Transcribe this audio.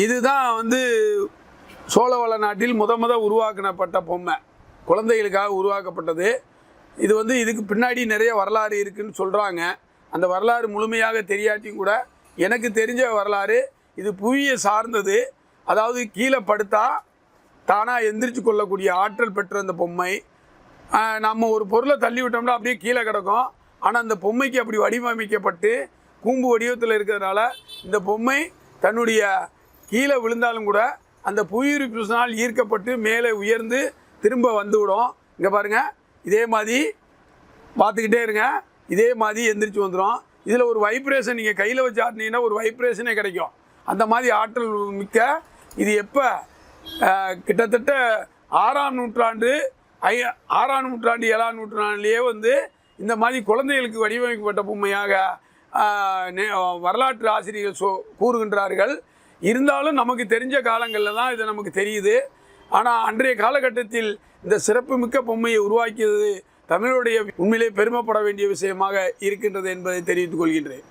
இதுதான் வந்து சோழவள நாட்டில் முத முத உருவாக்கப்பட்ட பொம்மை. குழந்தைகளுக்காக உருவாக்கப்பட்டது. இது வந்து இதுக்கு பின்னாடி நிறைய வரலாறு இருக்குன்னு சொல்கிறாங்க அந்த வரலாறு முழுமையாக தெரியாட்டியும் கூட எனக்கு தெரிஞ்ச வரலாறு இது புவியை சார்ந்தது. அதாவது கீழே படுத்தா தானாக எந்திரிச்சு கொள்ளக்கூடிய ஆற்றல் பெற்ற அந்த பொம்மை. நம்ம ஒரு பொருளை தள்ளி விட்டோம்னா அப்படியே கீழே கிடக்கும். ஆனால் அந்த பொம்மைக்கு அப்படி வடிவமைக்கப்பட்டு கூம்பு வடிவத்தில் இருக்கிறதுனால இந்த பொம்மை தன்னுடைய கீழே விழுந்தாலும் கூட அந்த புவியீர்ப்பினால் ஈர்க்கப்பட்டு மேலே உயர்ந்து திரும்ப வந்துவிடும். இங்கே பாருங்கள் இதே மாதிரி பார்த்துக்கிட்டே இருங்க. இதே மாதிரி எந்திரிச்சு வந்துடும் இதில் ஒரு வைப்ரேஷன் நீங்கள் கையில் வச்சு ஆட்டினீங்கன்னா ஒரு வைப்ரேஷனே கிடைக்கும். அந்த மாதிரி ஆற்றல் மிக்க இது எப்போ? கிட்டத்தட்ட ஆறாம் நூற்றாண்டு ஐ ஆறாம் நூற்றாண்டு ஏழாம் நூற்றாண்டுலேயே வந்து இந்த மாதிரி குழந்தைகளுக்கு வடிவமைக்கப்பட்ட பொம்மையாக நே- வரலாற்று ஆசிரியர்கள் சொ கூறுகின்றார்கள். இருந்தாலும் நமக்கு தெரிஞ்ச காலங்களில் தான் இது நமக்கு தெரியுது. ஆனால் அன்றைய காலகட்டத்தில் இந்த சிறப்புமிக்க பொம்மையை உருவாக்கியது தமிழுடைய உண்மையிலே பெருமைப்பட வேண்டிய விஷயமாக இருக்கின்றது என்பதை தெரிவித்துக் கொள்கின்றேன்.